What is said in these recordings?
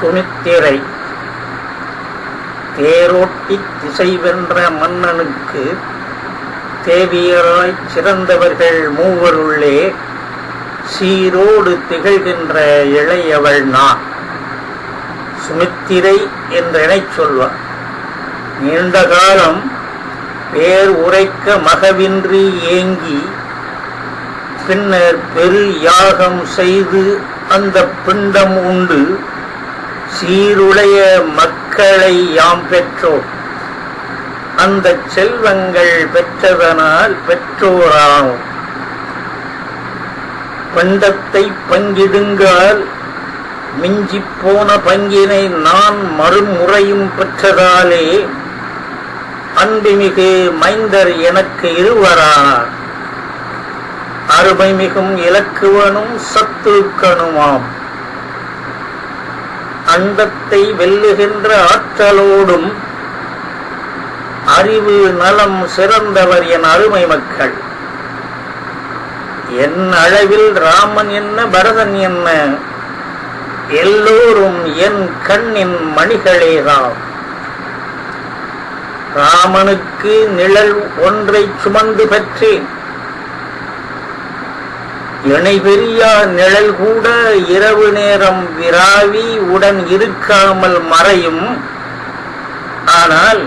சுமித்திரை தேரோட்டி திசை வென்ற மன்னனுக்கு தேவியராய் சிறந்தவர்கள் மூவருள்ளே சீரோடு திகழ்கின்ற இளையவள் நான். சுமித்திரை என்றெனைச் சொல்வார் நீண்ட காலம் பேர் உரைக்க மகவின்றி ஏங்கி பின்னர் பெரு யாகம் செய்து அந்த பிண்டம் உண்டு. சீருடைய மக்களை யாம் பெற்றோம் அந்த செல்வங்கள் பெற்றதனால் பெற்றோராம். பண்டத்தை பங்கிடுங்கால் மிஞ்சிப் போன பங்கினை நான் மறுமுறையும் பெற்றதாலே அன்புமிகு மைந்தர் எனக்கு இருவரானார் அருமை மிகும் இலக்குவனும் சத்துருக்கனுமாம். அண்டத்தை வெல்லுகின்ற ஆற்றலோடும் அறிவு நலம் சிறந்தவர் என் அருமை மக்கள். என் அளவில் ராமன் என்ன பரதன் என்ன? எல்லோரும் என் கண்ணின் மணிகளேதாம் ராமனுக்கு நிழல் ஒன்றை சுமந்து பெற்றேன். இணை பெரியா நிழல் கூட இரவு நேரம் விராவி உடன் இருக்காமல் மறையும். ஆனால்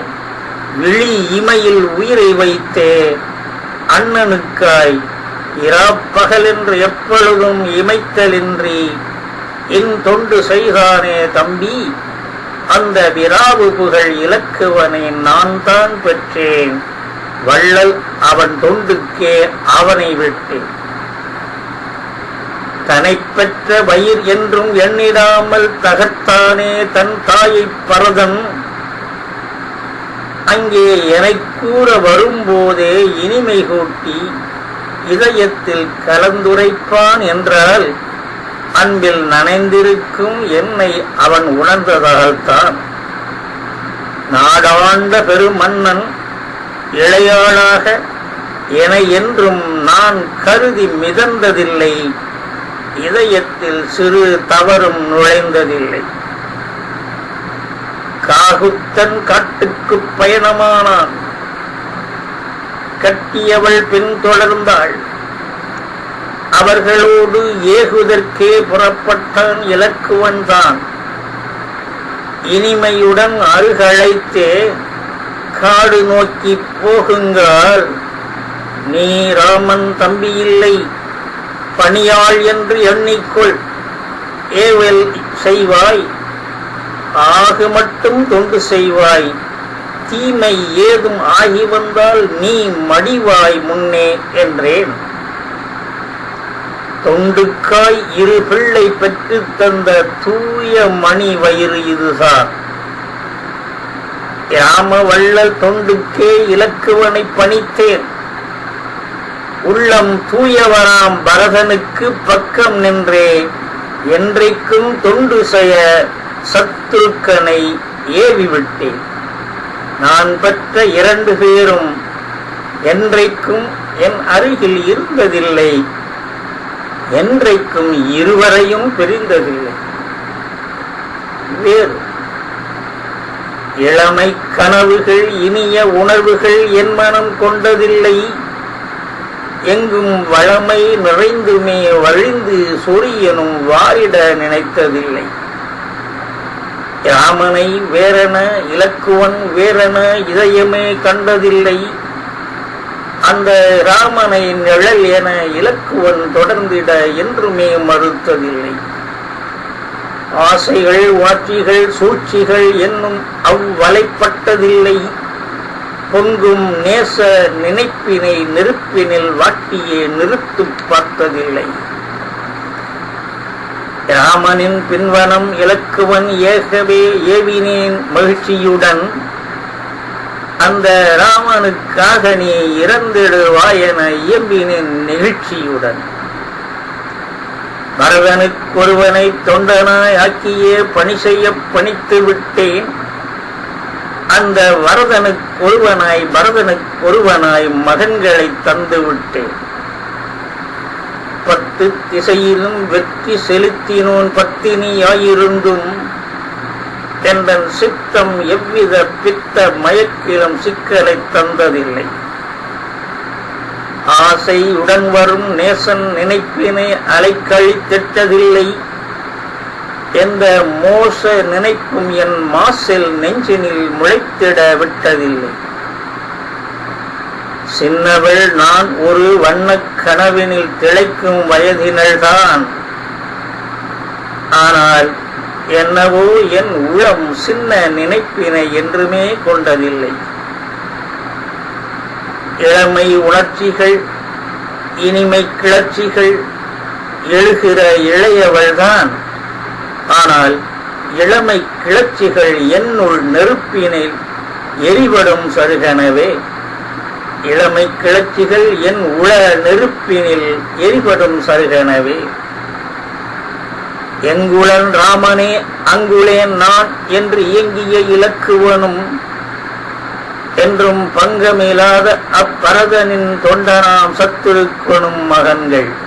விழி இமையில் உயிரை வைத்தே அண்ணனுக்காய் இராப்பகல் என்று எப்பொழுதும் இமைத்தலின்றி என் தொண்டு செய்கானே தம்பி அந்த விராவு புகழ் இலக்குவனை நான் தான் பெற்றேன். வள்ளல் அவன் தொண்டுக்கே அவனை விட்டேன். தனைப்பெற்ற வயிர் என்றும் எண்ணிடாமல் தகர்த்தானே தன் தாயை பரதன். அங்கே எனை கூற வரும்போதே இனிமை கூட்டி இதயத்தில் கலந்துரைப்பான் என்றால் அன்பில் நனைந்திருக்கும் என்னை அவன் உணர்ந்ததால்தான். நாடாண்ட பெருமன்னன் இளையாளாக என என்றும் நான் கருதி மிதந்ததில்லை. இதயத்தில் சிறு தவறும் நுழைந்ததில்லை. காகுத்தன் காட்டுக்கு பயணமானான். கட்டியவள் பின்தொடர்ந்தாள் அவர்களோடு ஏகுதற்கே புறப்பட்டான் இலக்குவன் தான் இனிமையுடன் அருகழைத்தே காடு நோக்கி போகுங்கள் நீ ராமன் தம்பியில்லை. பணியாள் என்று எண்ணிக்கொள். ஏவல் செய்வாய் ஆகு மட்டும் தொண்டு செய்வாய். தீமை ஏதும் ஆகி வந்தால் நீ மடிவாய் முன்னே என்றேன். தொண்டுக்காய் இரு பிள்ளை பெற்று தந்த தூய மணி வயிறு இதுதான். ராம வள்ளல் தொண்டுக்கே இலக்குவனை பணித்தேன். உள்ளம் தூயவராம் பரதனுக்கு பக்கம் நின்றே என்றைக்கும் தொண்டு செய்ய சத்துருக்கனை ஏவிவிட்டேன். நான் பெற்ற இரண்டு பேரும் என்றைக்கும் என் அருகில் இருந்ததில்லை. என்றைக்கும் இருவரையும் பிரிந்ததில்லை. வேறு. இளமை கனவுகள் இனிய உணர்வுகள் என் மனம் கொண்டதில்லை. எங்கும் வளமை நிறைந்துமே வழிந்து சொரியனும் வாரிட நினைத்ததில்லை. ராமனை வேறென இலக்குவன் வேறென இதயமே கண்டதில்லை. அந்த ராமனை நிழல் என இலக்குவன் தொடர்ந்திட என்றுமே மறுத்ததில்லை. ஆசைகள் வாட்சிகள் சூழ்ச்சிகள் என்னும் அவ்வலைப்பட்டதில்லை. பொங்கும் நேச நினைப்பினை நெருப்பினில் வாட்டியே நிறுத்து பார்த்ததில்லை. ராமனின் பின்வனம் இலக்குவன் ஏகவே ஏவினேன் மகிழ்ச்சியுடன் அந்த ராமனுக்காக நீ இறந்திடுவாய் என இயம்பினேன் நெகிழ்ச்சியுடன். பரதனுக்கொருவனை தொண்டனாய் ஆக்கியே பணி செய்ய பணித்து விட்டேன். அந்த வரதனுக்கு ஒருவனாய் பரதனுக்கு ஒருவனாய் மகன்களை தந்துவிட்டு பத்து திசையிலும் வெற்றி செலுத்தினோன் பத்தினியாயிருந்தும் என்றன் சித்தம் எவ்வித பித்த மயக்கிலும் சிக்கலை தந்ததில்லை. ஆசை உடன் வரும் நேசன் நினைப்பினை அலைக்கழித்திட்டதில்லை. எந்த மோச நினைப்பும் என் மாசில் நெஞ்சினில் முளைத்திட விட்டதில்லை. சின்னவள் நான் ஒரு வண்ணக் கனவினில் திளைக்கும் வயதினள்தான். ஆனால் என்னவோ என் உளம் சின்ன நினைப்பினை என்றுமே கொண்டதில்லை. இளமை உணர்ச்சிகள் இனிமை கிளர்ச்சிகள் எழுகிற இளையவள்தான். ஆனால் இளமை கிளர்ச்சிகள் என்னுள் நெருப்பினில் எரிபடும் சருகனவே. இளமை கிளர்ச்சிகள் என் உள நெருப்பினில் எரிபடும் சருகனவே. எங்குளன் ராமனே அங்குளேன் நான் என்று இயங்கிய இலக்குவனும் என்றும் பங்கமில்லாத அப்பரதனின் தொண்டனாம் சத்துருக்கணும் மகன்கள்.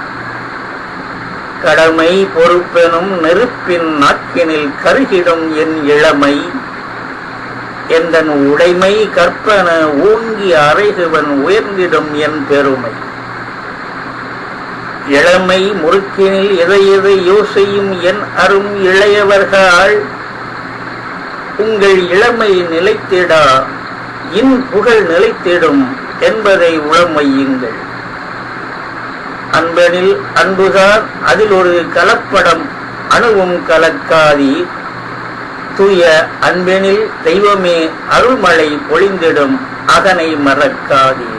கடமை பொறுப்பெனும் நெருப்பின் நாக்கினில் கருகிடும் என் இளமை. எந்தன் உடைமை கற்பன ஓங்கி அறைகுவன் உயர்ந்திடும் என் பெருமை. இளமை முறுக்கினில் எதை எதை யோசையும் என் அரும் இளையவர்கள் உங்கள் இளமை நிலைத்திடா இன் புகழ் நிலைத்திடும் என்பதை உளமையுங்கள் அன்பனில் அன்புதான் அதில் ஒரு கலப்படம் அணுவும் கலக்காதி. தூய அன்பெனில் தெய்வமே அருள்மழை பொழிந்திடும் அகனை மறக்காதே.